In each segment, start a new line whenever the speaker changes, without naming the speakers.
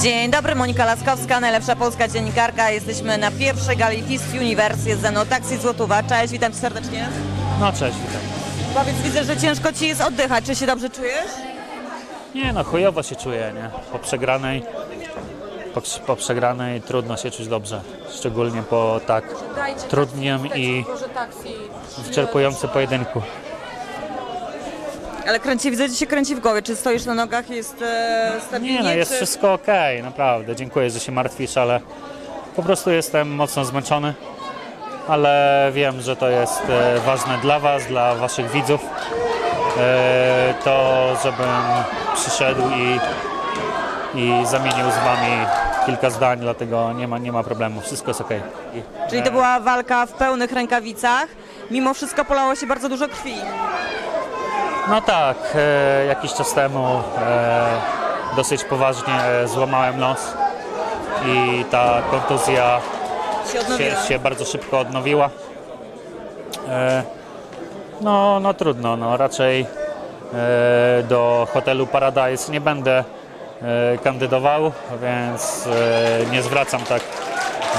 Dzień dobry, Monika Laskowska, najlepsza polska dziennikarka. Jesteśmy na pierwszej gali Fist Universe, jest ze mną Taksi Złotówa. Cześć, witam cię serdecznie.
No cześć, witam.
Powiedz, widzę, że ciężko ci jest oddychać. Czy się dobrze czujesz?
Nie no, chujowo się czuję, nie? Po przegranej, po, po przegranej trudno się czuć dobrze. Szczególnie po tak trudnym i wyczerpującym pojedynku.
Ale kręci, widzę, że się kręci w głowie. Czy stoisz na nogach, jest e, stabilnie?
Nie no, jest
czy...
wszystko okej, naprawdę. Dziękuję, że się martwisz, ale po prostu jestem mocno zmęczony. Ale wiem, że to jest e, ważne dla Was, dla Waszych widzów. E, to, żebym przyszedł i, i zamienił z Wami kilka zdań, dlatego nie ma, nie ma problemu, wszystko jest. I-
Czyli to była walka w pełnych rękawicach. Mimo wszystko polało się bardzo dużo krwi.
No tak, e, jakiś czas temu e, dosyć poważnie e, złamałem nos i ta kontuzja
Się
się, się bardzo szybko odnowiła. E, no, no trudno, no. Raczej e, do hotelu Paradise nie będę e, kandydował, więc e, nie zwracam tak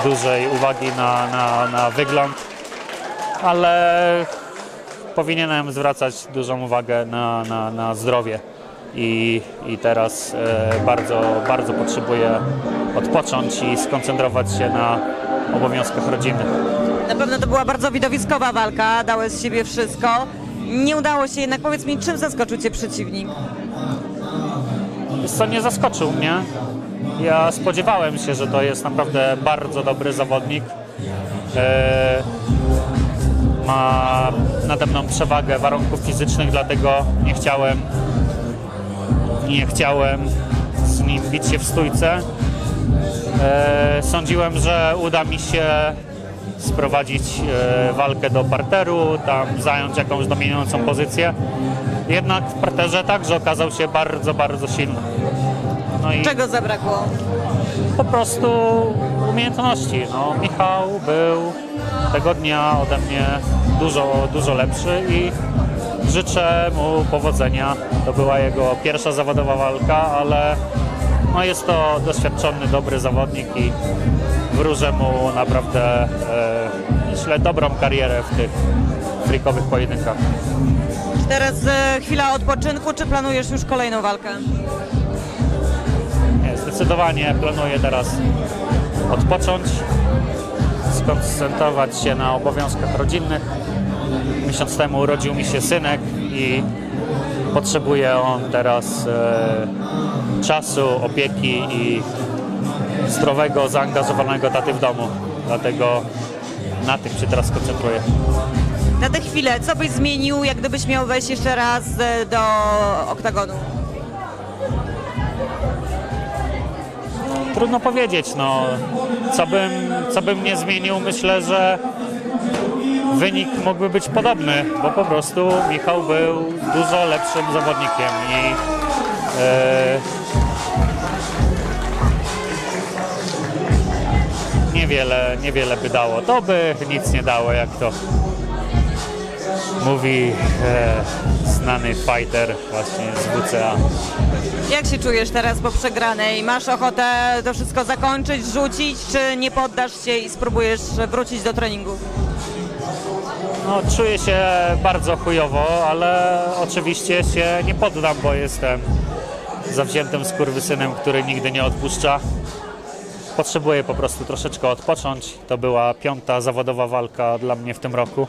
dużej uwagi na, na, na wygląd, ale powinienem zwracać dużą uwagę na, na, na zdrowie. I, I teraz e, bardzo, bardzo potrzebuję odpocząć i skoncentrować się na obowiązkach rodzinnych.
Na pewno to była bardzo widowiskowa walka, dałeś z siebie wszystko. Nie udało się jednak. Powiedz mi, czym zaskoczył cię przeciwnik?
Wiesz co, nie zaskoczył mnie. Ja spodziewałem się, że to jest naprawdę bardzo dobry zawodnik. E, ma nade mną przewagę warunków fizycznych, dlatego nie chciałem nie chciałem z nim bić się w stójce. E, sądziłem, że uda mi się sprowadzić e, walkę do parteru, tam zająć jakąś dominującą pozycję. Jednak w parterze także okazał się bardzo, bardzo silny. No i
Czego zabrakło?
po prostu umiejętności. No, Michał był tego dnia ode mnie dużo, dużo lepszy i życzę mu powodzenia. To była jego pierwsza zawodowa walka, ale no jest to doświadczony, dobry zawodnik i wróżę mu naprawdę, e, myślę, dobrą karierę w tych frikowych pojedynkach.
Teraz e, chwila odpoczynku, czy planujesz już kolejną walkę?
Nie, zdecydowanie planuję teraz odpocząć, skoncentrować się na obowiązkach rodzinnych. Miesiąc temu urodził mi się synek i potrzebuje on teraz e, czasu, opieki i zdrowego, zaangażowanego taty w domu. Dlatego na tym się teraz koncentruję.
Na tę chwilę, co byś zmienił, jak gdybyś miał wejść jeszcze raz e, do oktagonu?
Trudno powiedzieć, no. Co bym, co bym nie zmienił, myślę, że wynik mógłby być podobny, bo po prostu Michał był dużo lepszym zawodnikiem i e, niewiele, niewiele by dało. To by nic nie dało, jak to mówi e, znany fighter właśnie z WCA.
Jak się czujesz teraz po przegranej? Masz ochotę to wszystko zakończyć, rzucić, czy nie poddasz się i spróbujesz wrócić do treningu?
No, czuję się bardzo chujowo, ale oczywiście się nie poddam, bo jestem zawziętym skurwysynem, który nigdy nie odpuszcza. Potrzebuję po prostu troszeczkę odpocząć. To była piąta zawodowa walka dla mnie w tym roku.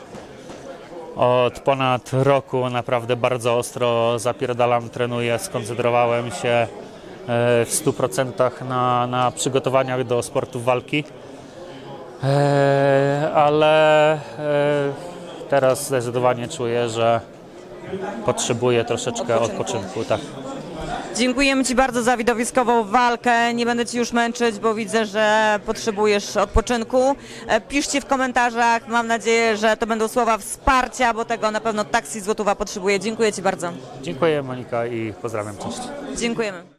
Od ponad roku naprawdę bardzo ostro zapierdalam, trenuję, skoncentrowałem się e, w 100% na, na przygotowaniach do sportów walki. E, ale e, teraz zdecydowanie czuję, że potrzebuję troszeczkę odpoczynku. tak.
Dziękujemy Ci bardzo za widowiskową walkę. Nie będę Ci już męczyć, bo widzę, że potrzebujesz odpoczynku. E, Piszcie w komentarzach. Mam nadzieję, że to będą słowa wsparcia, bo tego na pewno Taksi Złotówa potrzebuje. Dziękuję Ci bardzo.
Dziękuję Monika i pozdrawiam, cześć.
Dziękujemy.